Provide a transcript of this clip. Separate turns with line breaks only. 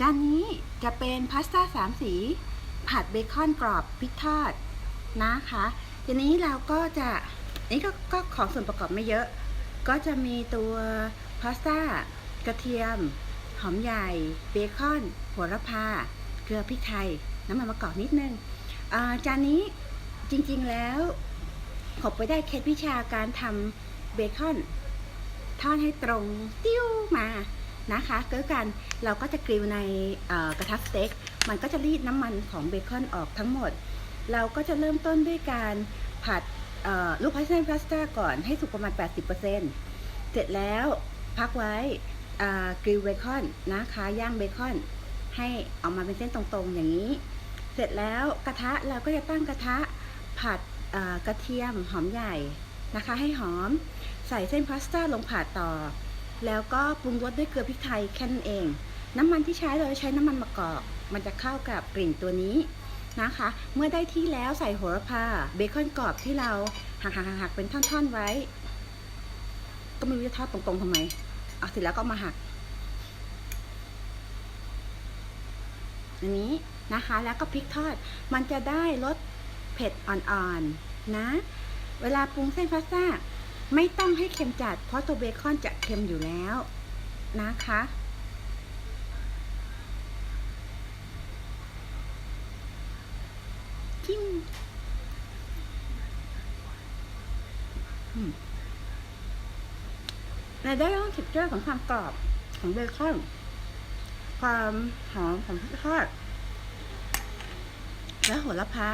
จานนี้จะเป็นพาสต้าสามสี ผัดเบคอนกรอบพริกทอดนะคะทีนี้เราก็จะนี่ก็ก็ของส่วนประกอบไม่เยอะ ก็จะมีตัวพาสต้ากระเทียม หอมใหญ่ เบคอนโหระพา เกลือพริกไทย น้ำมันมะกอกนิดนึงจานนี้จริงๆแล้วขบไปได้เคล็ดวิชาการทำเบคอนทอดให้ตรงติ้วมา นะคะก็การเราก็จะกริลในกระทะสเต็กมันก็จะรีดน้ำมันของเบคอนออกทั้งหมด เราก็จะเริ่มต้นด้วยการผัดลูกพาสต้าพาสต้าก่อนให้สุกประมาณ 80%เสร็จแล้วพักไว้กริลเบคอนนะคะย่างเบคอน ให้ออกมาเป็นเส้นตรงๆอย่างนี้ เสร็จแล้วกระทะเราก็จะตั้งกระทะผัดกระเทียมหอมใหญ่นะคะ ให้หอมใส่เส้นพาสต้าลงผัดต่อ แล้วก็ปรุงรสด้วยเกลือพริกไทยแค่นั้นเอง น้ำมันที่ใช้เราจะใช้น้ำมันมะกอก มันจะเข้ากับกลิ่นตัวนี้นะคะ เมื่อได้ที่แล้วใส่โหระพาเบคอนกรอบที่เราหักหักหักๆๆๆเป็นท่อนๆไว้ ก็ไม่รู้จะทอดตรงๆทำไมเอาเสร็จแล้วก็มาหักอันนี้นะคะแล้วก็พริกทอดมันจะได้รสเผ็ดอ่อนๆนะเวลาปรุงเส้นพาสต้า ไม่ต้องให้เค็มจัด เพราะตัวเบคอนจะเค็มอยู่แล้วนะคะ จิ้มเราได้รับเท็กเจอร์ของความกรอบของเบคอน ความหอมของพริกทอด และโหระพา